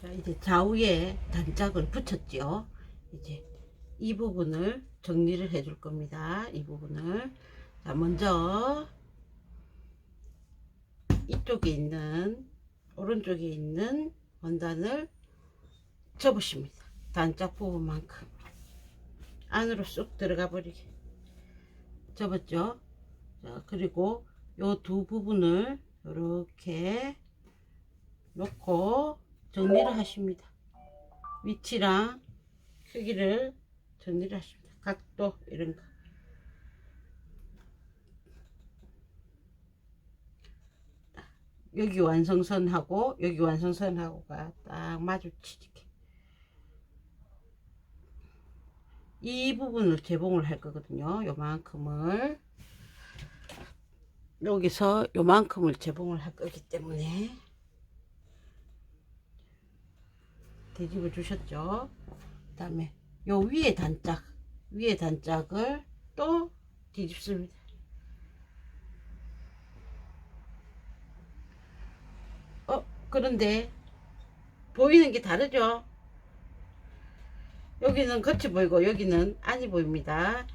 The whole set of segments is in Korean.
자, 이제 좌우에 단짝을 붙였죠. 이제 이 부분을 정리를 해 줄 겁니다. 이 부분을. 자, 먼저 이쪽에 있는 오른쪽에 있는 원단을 접으십니다. 단짝 부분만큼 안으로 쑥 들어가 버리게 접었죠. 자, 그리고 요 두 부분을 이렇게 놓고 정리를 하십니다. 위치랑 크기를 정리를 하십니다. 각도 이런 거. 여기 완성선하고 여기 완성선하고가 딱 마주치게. 이 부분을 재봉을 할 거거든요. 요만큼을 여기서 요만큼을 재봉을 할 거기 때문에 뒤집어 주셨죠. 그 다음에 요 위에 단짝 위에 단짝을 또 뒤집습니다. 어 그런데 보이는 게 다르죠. 여기는 겉이 보이고 여기는 안이 보입니다.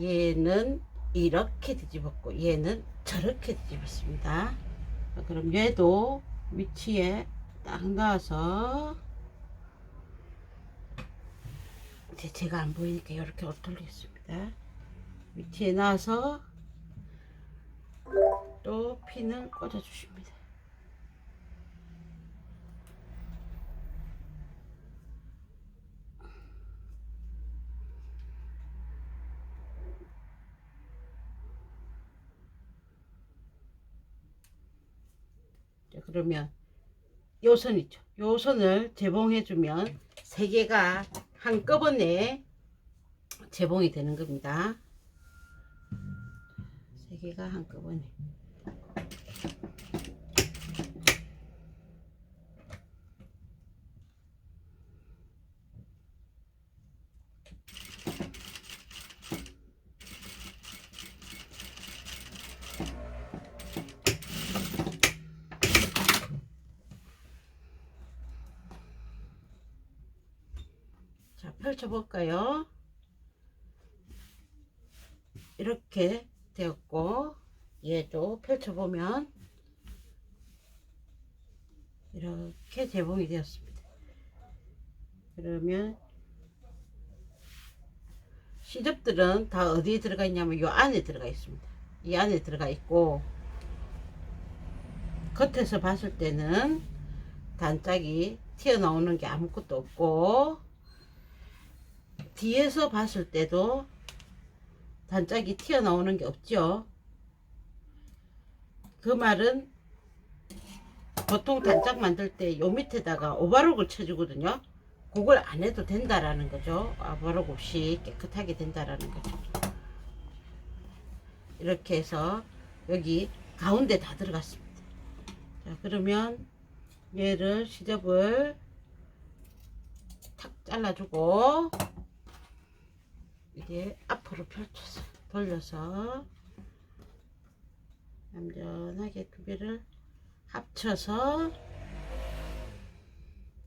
얘는 이렇게 뒤집었고 얘는 저렇게 뒤집었습니다. 자, 그럼 얘도 위치에 딱 놔서 이제 제가 안 보이니까 이렇게 엎돌리겠습니다. 위치에 놔서 또 핀을 꽂아 주십니다. 자, 그러면 요 선 있죠. 요 선을 재봉해 주면 세 개가 한꺼번에 재봉이 되는 겁니다. 세 개가 한꺼번에. 자, 펼쳐볼까요? 이렇게 되었고, 얘도 펼쳐보면, 이렇게 재봉이 되었습니다. 그러면, 시접들은 다 어디에 들어가 있냐면, 이 안에 들어가 있습니다. 이 안에 들어가 있고, 겉에서 봤을 때는 단짝이 튀어나오는 게 아무것도 없고, 뒤에서 봤을 때도 단짝이 튀어나오는 게 없죠. 그 말은 보통 단짝 만들 때 요 밑에다가 오바록을 쳐주거든요. 그걸 안 해도 된다라는 거죠. 오바록 없이 깨끗하게 된다라는 거죠. 이렇게 해서 여기 가운데 다 들어갔습니다. 자, 그러면 얘를 시접을 탁 잘라주고 이게 앞으로 펼쳐서 돌려서 얌전하게 두 개를 합쳐서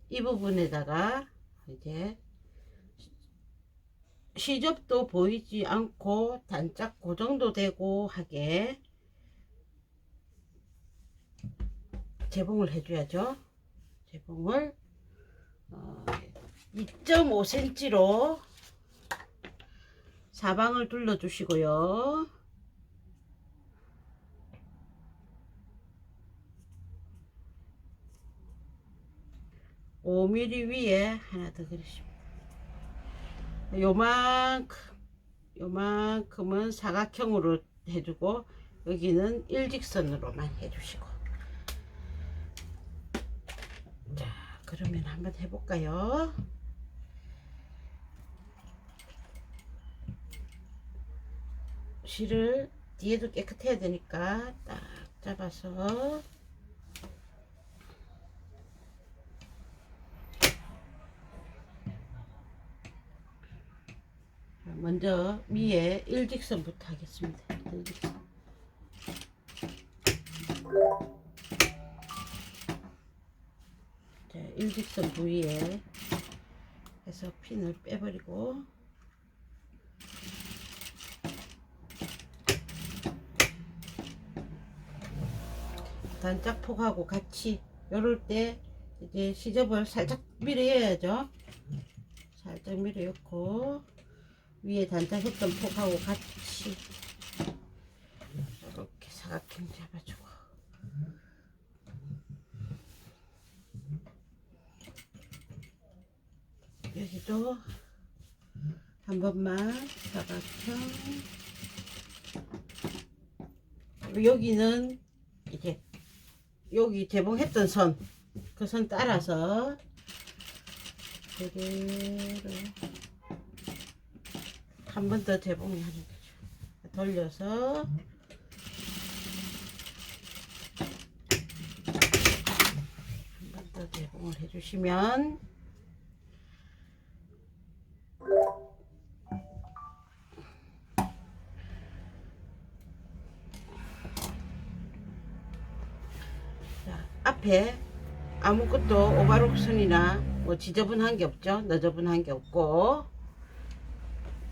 이 부분에다가 이제 시접도 보이지 않고 단짝 고정도 되고 하게 재봉을 해줘야죠. 재봉을 어, 2.5cm로 사방을 둘러 주시고요. (5mm) 위에 하나 더 그리십니다. 요만큼 요만큼은 사각형으로 해주고 여기는 일직선으로만 해주시고. 자 그러면 한번 해볼까요 실을 뒤에도 깨끗해야 되니까 딱 잡아서 먼저 위에 일직선부터 하겠습니다. 일직선. 자, 일직선 부위에 해서 핀을 빼버리고 단짝폭하고 같이 요럴 때 이제 시접을 살짝 밀어야죠. 살짝 밀어넣고 위에 단짝 했던 폭하고 같이 이렇게 사각형 잡아주고. 여기도 한 번만 사각형. 여기는 여기 대봉했던 선. 그 선 따라서 그대로 한 번 더 대봉하는 거죠. 돌려서 한 번 더 대봉을 해주시면 앞에 아무것도 오바록 선이나 뭐 지저분한 게 없죠. 너저분한 게 없고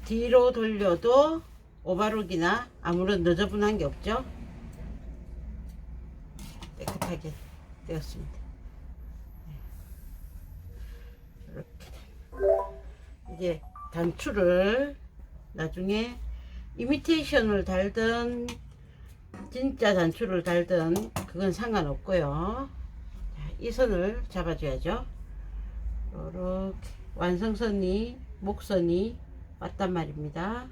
뒤로 돌려도 오바록이나 아무런 너저분한 게 없죠. 깨끗하게 되었습니다. 네. 이렇게 이제 단추를 나중에 이미테이션을 달든 진짜 단추를 달든 그건 상관없고요. 자, 이 선을 잡아줘야죠. 이렇게 완성선이 목선이 왔단 말입니다.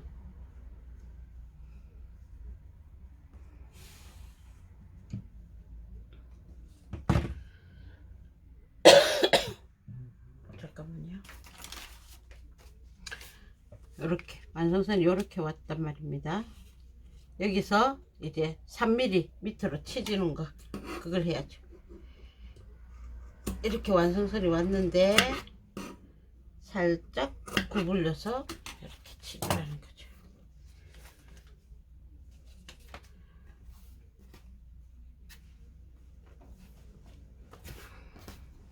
잠깐만요. 이렇게 완성선이 이렇게 왔단 말입니다. 여기서 이제 3mm 밑으로 치지는 거 그걸 해야죠. 이렇게 완성선이 왔는데 살짝 구불려서 이렇게 치주라는 거죠.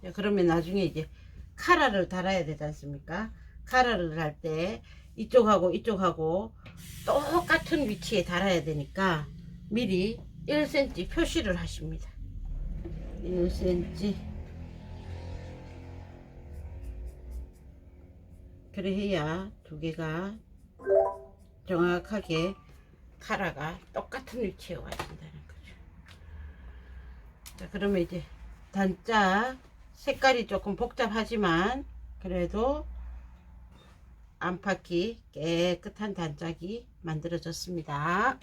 자, 그러면 나중에 이제 카라를 달아야 되지 않습니까? 카라를 할 때 이쪽하고 이쪽하고 똑같은 위치에 달아야 되니까 미리 1cm 표시를 하십니다. 1cm 그래 해야 두 개가 정확하게 카라가 똑같은 위치에 와야 된다는 거죠. 자, 그러면 이제 단자 색깔이 조금 복잡하지만 그래도 안팎이 깨끗한 단짝이 만들어졌습니다.